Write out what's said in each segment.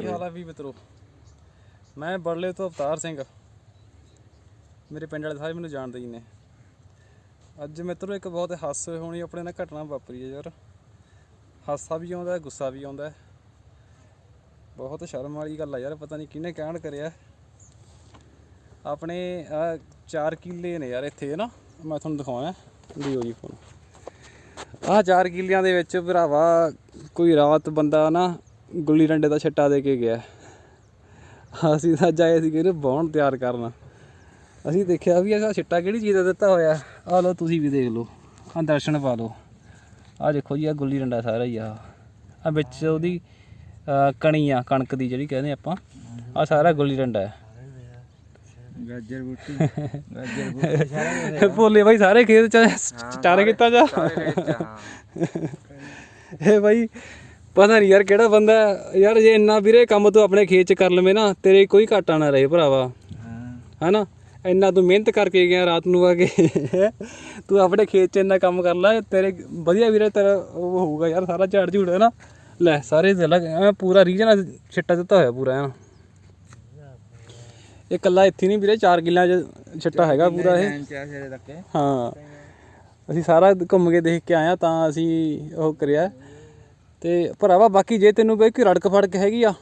ਕੀ ਹਾਲ ਆ ਵੀ ਮਿੱਤਰੋ। ਮੈਂ ਬੜਲੇ ਤੋਂ ਅਵਤਾਰ ਸਿੰਘ। ਮੇਰੇ ਪਿੰਡ ਵਾਲੇ ਸਾਰੇ ਮੈਨੂੰ ਜਾਣਦੇ ਹੀ ਨੇ। ਅੱਜ ਮਿੱਤਰੋ, ਇੱਕ ਬਹੁਤ ਹਾਸੇ ਹੋਣੀ ਆਪਣੇ ਨਾਲ ਘਟਨਾ ਵਾਪਰੀ ਹੈ ਯਾਰ। ਹਾਸਾ ਵੀ ਆਉਂਦਾ, ਗੁੱਸਾ ਵੀ ਆਉਂਦਾ। ਬਹੁਤ ਸ਼ਰਮ ਵਾਲੀ ਗੱਲ ਆ ਯਾਰ, ਪਤਾ ਨਹੀਂ ਕਿਹਨੇ ਕਹਿਣ ਕਰਿਆ। ਆਪਣੇ, ਆ ਚਾਰ ਕਿੱਲੇ ਨੇ ਯਾਰ ਇੱਥੇ ਨਾ? ਮੈਂ ਤੁਹਾਨੂੰ ਦਿਖਾਉਣਾ, ਦਿਓ ਜੀ ਫੋਨ ਆਹ ਚਾਰ ਕਿੱਲਿਆਂ ਦੇ ਵਿੱਚ ਭਰਾਵਾ, ਕੋਈ ਰਾਤ ਬੰਦਾ ਨਾ ਗੁੱਲੀ ਡੰਡੇ ਦਾ ਛੱਟਾ ਦੇ ਕੇ ਗਿਆ। ਅਸੀਂ ਤਾਂ ਜਾਏ ਸੀ ਕਿਹਨੇ ਬੌਣ ਤਿਆਰ ਕਰਨਾ। ਅਸੀਂ ਦੇਖਿਆ ਵੀ ਇਹ ਛੱਟਾ ਕਿਹੜੀ ਚੀਜ਼ ਦਾ ਦਿੱਤਾ ਹੋਇਆ। ਆ ਲਓ ਤੁਸੀਂ ਵੀ ਦੇਖ ਲਓ। ਆ ਦਰਸ਼ਨ ਪਾ ਲਓ। ਆ ਦੇਖੋ ਜੀ ਆ ਗੁੱਲੀ ਡੰਡਾ ਸਾਰਾ ਹੀ ਆ। ਆ ਵਿੱਚ ਉਹਦੀ ਕਣੀ ਆ ਕਣਕ ਦੀ ਜਿਹੜੀ ਕਹਿੰਦੇ ਆਪਾਂ। ਆ ਸਾਰਾ ਗੁੱਲੀ ਡੰਡਾ ਹੈ। ਗਾਜਰ ਬੂਟੀ ਗਾਜਰ ਬੂਟੀ ਸਾਰੇ ਭੋਲੇ ਬਾਈ ਸਾਰੇ ਖੇਤ ਚ ਚਾਰੇ ਕੀਤਾ ਜਾ। ਇਹ ਬਾਈ ਪਤਾ ਨਹੀਂ ਯਾਰ ਕਿਹੜਾ ਬੰਦਾ ਯਾਰ ਜੇ ਇੰਨਾ ਵੀਰੇ ਕੰਮ ਤੂੰ ਆਪਣੇ ਖੇਤ ਚ ਕਰ ਲਵੇਂ ਨਾ, ਤੇਰੇ ਕੋਈ ਘਾਟਾ ਨਾ ਰਹੇ ਭਰਾਵਾ। ਹਾਂ ਹਨਾ? ਇੰਨਾ ਤੂੰ ਮਿਹਨਤ ਕਰਕੇ ਗਿਆ ਰਾਤ ਨੂੰ ਆ ਕੇ। ਤੂੰ ਆਪਣੇ ਖੇਤ 'ਚ ਇੰਨਾ ਕੰਮ ਕਰ ਲੈ, ਤੇਰੇ ਵਧੀਆ ਵੀਰੇ ਤੇਰਾ ਉਹ ਹੋਊਗਾ ਯਾਰ ਸਾਰਾ ਝਾੜ ਝੂੜ ਹੈ ਨਾ ਲੈ, ਸਾਰੇ ਦੇ ਲੱਗ ਪੂਰਾ ਰੀਜਨ ਛਿੱਟਾ ਦਿੱਤਾ ਹੋਇਆ ਪੂਰਾ ਐਨ ਇਹ ਕੱਲਾ ਇੱਥੇ ਨਹੀਂ ਵੀਰੇ 4 ਕਿੱਲਿਆਂ 'ਚ ਛਿੱਟਾ ਹੈਗਾ ਪੂਰਾ ਇਹ। ਹਾਂ। ਅਸੀਂ ਸਾਰਾ ਘੁੰਮ ਕੇ ਦੇਖ ਕੇ ਆਇਆ ਤਾਂ ਅਸੀਂ ਉਹ ਕਰਿਆ। ਤੇ ਭਰਾਵਾ ਬਾਕੀ ਜੇ ਤੈਨੂੰ ਬਈ ਕੋਈ ਰੜਕ ਫੜਕ ਹੈਗੀ ਆ,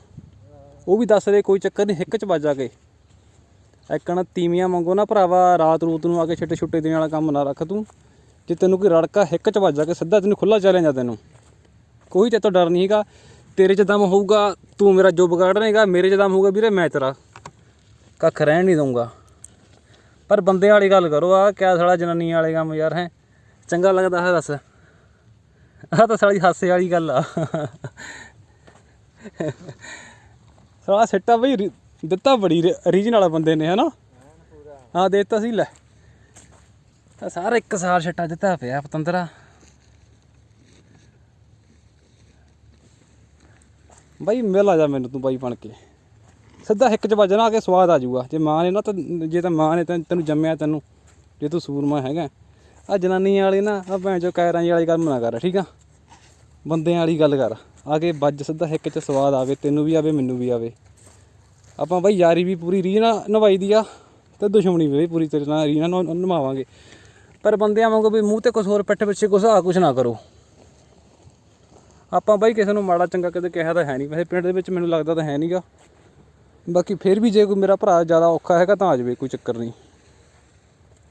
ਉਹ ਵੀ ਦੱਸ ਦੇ, ਕੋਈ ਚੱਕਰ ਨਹੀਂ, ਹਿੱਕ ਚ ਵੱਜ ਜਾ ਕੇ। ਐਕਣ ਤੀਵੀਆਂ ਮੰਗੋ ਨਾ ਭਰਾਵਾ, ਰਾਤ ਰੂਤ ਨੂੰ ਆ ਕੇ ਛਿੱਟੇ ਛੁੱਟੇ ਦੇਣ ਵਾਲਾ ਕੰਮ ਨਾ ਰੱਖ ਤੂੰ। ਜੇ ਤੈਨੂੰ ਕੋਈ ਰੜਕਾ ਹਿੱਕ ਚ ਵੱਜ ਜਾ ਕੇ, ਸਿੱਧਾ ਤੈਨੂੰ ਖੁੱਲਾ ਚੈਲੰਜ ਆ ਤੈਨੂੰ। ਕੋਈ ਤੇ ਤੋਂ ਡਰ ਨਹੀਂ ਹੈਗਾ। ਤੇਰੇ ਚ ਦਮ ਹੋਊਗਾ, ਤੂੰ ਮੇਰਾ ਜੋ ਵਿਗਾੜ ਰਹੇਗਾ ਮੇਰੇ ਚ ਦਮ ਹੋਊਗਾ ਵੀਰੇ, ਮੈਂ ਤੇਰਾ। ਕੱਖ ਰਹਿਣ ਨਹੀਂ ਦਊਂਗਾ। ਪਰ ਬੰਦੇ ਵਾਲੀ ਗੱਲ ਕਰੋ ਆ ਕਿਆ ਸਾਲਾ ਜਨਾਨੀ ਵਾਲੇ ਕੰਮ ਯਾਰ, ਹੈ। ਚੰਗਾ ਲੱਗਦਾ ਹੈ, ਦੱਸ। ਆਹ ਤਾਂ ਸਾਲੀ ਹਾਸੇ ਵਾਲੀ ਗੱਲ ਆ। ਸਾਲਾ ਸਿੱਟਾ ਬਈ ਰੀ- ਦਿੱਤਾ ਬੜੀ ਰੀਜਨ ਵਾਲਾ ਬੰਦੇ ਨੇ, ਹਨਾ? ਹਾਂ ਦੇਤਾ ਸੀ, ਲੈ। ਤਾਂ ਸਾਰਾ ਇੱਕ ਸਾਲ ਸਿੱਟਾ ਦਿੱਤਾ ਪਿਆ ਪਤੰਦਰਾ। ਬਾਈ ਮਿਲ ਆ ਜਾ ਮੈਨੂੰ ਤੂੰ ਬਾਈ ਬਣ ਕੇ। ਸਿੱਧਾ ਹਿੱਕ ਚ ਵੱਜਣਾ ਆ ਕੇ ਸਵਾਦ ਆ ਜਾਊਗਾ ਜੇ ਮਾਂ ਨੇ ਨਾ ਤਾਂ ਜੇ ਤਾਂ ਮਾਂ ਨੇ ਤੈਨੂੰ ਤੈਨੂੰ ਜੰਮਿਆ ਤੈਨੂੰ। ਜੇ ਤੂੰ ਸੂਰਮਾ ਹੈਗਾ। ਆ ਜਨਾਨੀਆਂ ਵਾਲੀ ਨਾ, ਆ ਭੈਣ ਚੋ ਕਾਇਰਾਂ ਵਾਲੀ ਗੱਲ ਨਾ ਕਰ, ਠੀਕ ਆ? ਬੰਦਿਆਂ ਵਾਲੀ ਗੱਲ ਕਰ, ਆ ਕੇ ਵੱਜ ਸਿੱਧਾ ਹਿੱਕ ਚ ਸਵਾਦ ਆਵੇ, ਤੈਨੂੰ ਵੀ ਆਵੇ, ਮੈਨੂੰ ਵੀ ਆਵੇ। ਆਪਾਂ ਬਾਈ ਯਾਰੀ ਵੀ ਪੂਰੀ ਰੀਝ ਨਾਲ ਨਿਭਾਈ ਦੀ ਆ, ਤੇ ਦੁਸ਼ਮਣੀ ਵੀ ਪੂਰੀ ਤੇਰੇ ਨਾਲ ਰੀਝ ਨਾਲ ਨਿਭਾਵਾਂਗੇ। ਪਰ ਬੰਦਿਆਂ ਵਾਂਗੂ ਵੀ ਮੂੰਹ ਤੇ ਕੁਛ ਹੋਰ, ਪਿੱਠ ਪਿੱਛੇ ਕੁਛ ਆ, ਕੁਛ ਨਾ ਕਰੋ। ਆਪਾਂ ਬਾਈ ਕਿਸੇ ਨੂੰ ਮਾੜਾ ਚੰਗਾ ਕਦੇ ਕਿਹਾ ਤਾਂ ਹੈ ਨਹੀਂ, ਵੈਸੇ ਪਿੰਡ ਦੇ ਵਿੱਚ ਮੈਨੂੰ ਲੱਗਦਾ ਤਾਂ ਹੈ ਨਹੀਂਗਾ ਬਾਕੀ ਫਿਰ ਵੀ ਜੇ ਕੋਈ ਮੇਰਾ ਭਰਾ ਜ਼ਿਆਦਾ ਔਖਾ ਹੈਗਾ ਤਾਂ ਆ ਜਾਵੇ, ਕੋਈ ਚੱਕਰ ਨਹੀਂ।